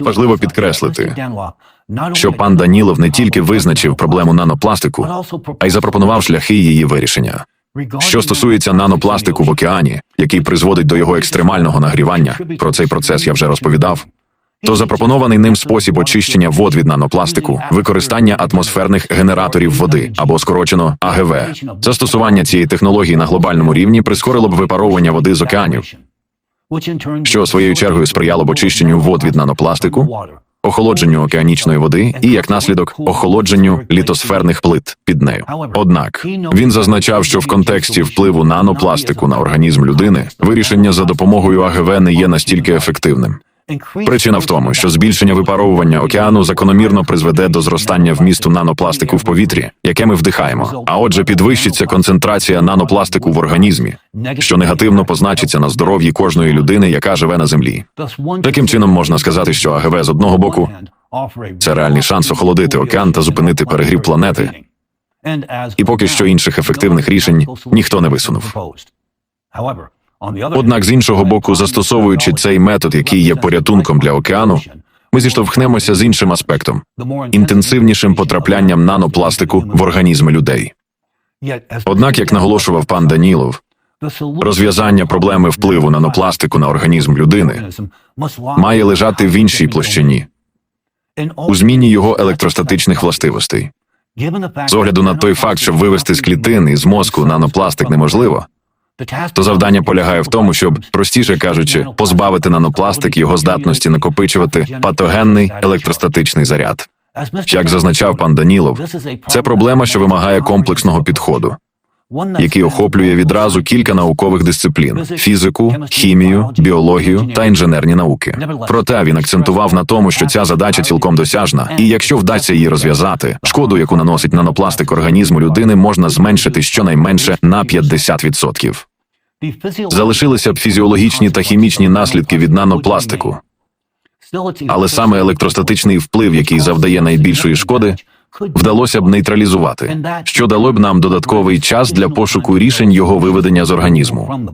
Важливо підкреслити, що пан Данілов не тільки визначив проблему нанопластику, а й запропонував шляхи її вирішення. Що стосується нанопластику в океані, який призводить до його екстремального нагрівання, про цей процес я вже розповідав. То запропонований ним спосіб очищення вод від нанопластику, використання атмосферних генераторів води або скорочено АГВ. Застосування цієї технології на глобальному рівні прискорило б випаровування води з океанів, що своєю чергою сприяло б очищенню вод від нанопластику, охолодженню океанічної води і, як наслідок, охолодженню літосферних плит під нею. Однак він зазначав, що в контексті впливу нанопластику на організм людини вирішення за допомогою АГВ не є настільки ефективним. Причина в тому, що збільшення випаровування океану закономірно призведе до зростання вмісту нанопластику в повітрі, яке ми вдихаємо. А отже, підвищиться концентрація нанопластику в організмі, що негативно позначиться на здоров'ї кожної людини, яка живе на землі. Таким чином можна сказати, що АГВ з одного боку це реальний шанс охолодити океан та зупинити перегрів планети. І поки що інших ефективних рішень ніхто не висунув. Однак, з іншого боку, застосовуючи цей метод, який є порятунком для океану, ми зіштовхнемося з іншим аспектом інтенсивнішим потраплянням нанопластику в організми людей. Однак, як наголошував пан Данілов, розв'язання проблеми впливу нанопластику на організм людини має лежати в іншій площині у зміні його електростатичних властивостей. З огляду на той факт, щоб вивести з клітин і з мозку нанопластик неможливо, то завдання полягає в тому, щоб, простіше кажучи, позбавити нанопластик його здатності накопичувати патогенний електростатичний заряд. Як зазначав пан Данілов, це проблема, що вимагає комплексного підходу, який охоплює відразу кілька наукових дисциплін: фізику, хімію, біологію та інженерні науки. Проте він акцентував на тому, що ця задача цілком досяжна, і якщо вдасться її розв'язати, шкоду, яку наносить нанопластик організму людини, можна зменшити щонайменше на 50%. Залишилися б фізіологічні та хімічні наслідки від нанопластику, але саме електростатичний вплив, який завдає найбільшої шкоди, вдалося б нейтралізувати, що дало б нам додатковий час для пошуку рішень його виведення з організму.